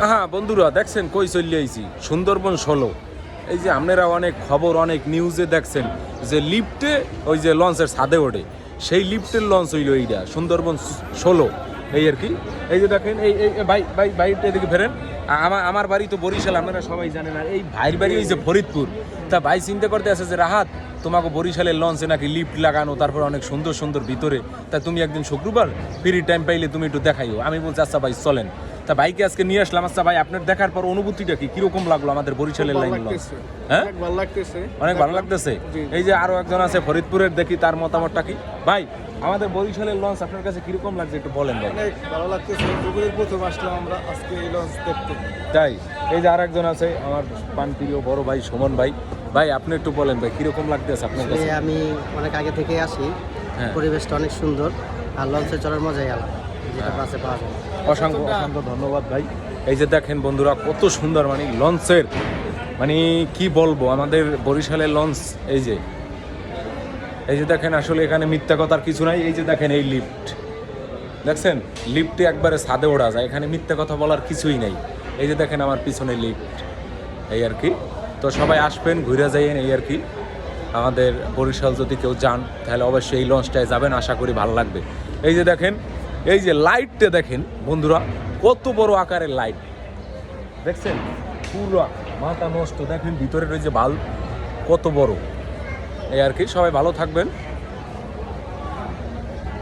হ্যাঁ বন্ধুরা, দেখছেন কই চলে আইছি? সুন্দরবন ষোলো। এই যে আপনারা অনেক খবর, অনেক নিউজে দেখছেন যে লিফটে ওই যে লঞ্চের ছাদে ওঠে। সেই লিফটের লঞ্চ হইল এইটা সুন্দরবন ষোলো। এই আর কি? এই যে দেখেন, এই এই ভাই ভাই বাইরটা এদিকে ফেরেন। আমার আমার বাড়ি তো বরিশাল, আপনারা সবাই জানেন। আর এই ভাইয়ের বাড়ি ওই যে ফরিদপুর। তা ভাই চিন্তা করতে আছে যে, রাহাত তোমাকে বরিশালের লঞ্চে নাকি লিফট লাগানো তারপর অনেক সুন্দর সুন্দর ভিতরে। তা তুমি একদিন শুক্রবার ফ্রি টাইম পাইলে তুমি একটু দেখাইও। আমি বলছি আচ্ছা ভাই চলেন। তা ভাইকে আজকে নিয়ে আসলাম। আচ্ছা ভাই আপনার দেখার পর অনুভূতিটা কি? কীরকম লাগল আমাদের বরিশালের লাইন লঞ্চ হ্যাঁ? অনেক ভালো লাগতেছে। এই যে আরও একজন আছে ফরিদপুরের দেখি তার মতামতটা কি? ভাই আমাদের বরিশালের লঞ্চ আপনার কাছে কীরকম লাগছে একটু বলেন ভাই। অনেক ভালো লাগতেছে। দুপুরের প্রথম আসলাম আমরা আজকে এই লঞ্চ দেখতে। তাই এই যে আর একজন আছে আমার পানপ্রিয় বড় ভাই সুমন ভাই। ভাই আপনি একটু বলেন ভাই কীরকম লাগতেছে আপনার কাছে? আমি অনেক আগে থেকে আসি। হ্যাঁ। পরিবেশটা অনেক সুন্দর আর লঞ্চে চড়ার মজাই আলাদা যেটা বাসে পাওয়া যায়। অসংখ্য অসংখ্য ধন্যবাদ ভাই। এই যে দেখেন বন্ধুরা কত সুন্দর মানে লঞ্চের মানে কি বলব আমাদের বরিশালের লঞ্চ এই যে। এই যে দেখেন আসলে এখানে মিথ্যা কথার কিছু নাই এই যে দেখেন এই লিফট। দেখছেন? লিফটে একবারে ছাদে ওড়া যায় এখানে মিথ্যা কথা বলার কিছুই নাই। এই যে দেখেন আমার পিছনে লিফট এই আর কি। তো সবাই আসবেন, ঘুরে যাইয়েন এই আর কি। আমাদের বরিশাল যদি কেউ যান, তাহলে অবশ্যই এই লঞ্চটায় যাবেন, আশা করি ভালো লাগবে। এই যে দেখেন, এই যে লাইটটা দেখেন, বন্ধুরা, কত বড় আকারের লাইট। দেখছেন? পুরো মাথা নষ্ট। দেখেন, ভিতরের ওই যে বাল্ব, কত বড়। এই আর কি, সবাই ভালো থাকবেন।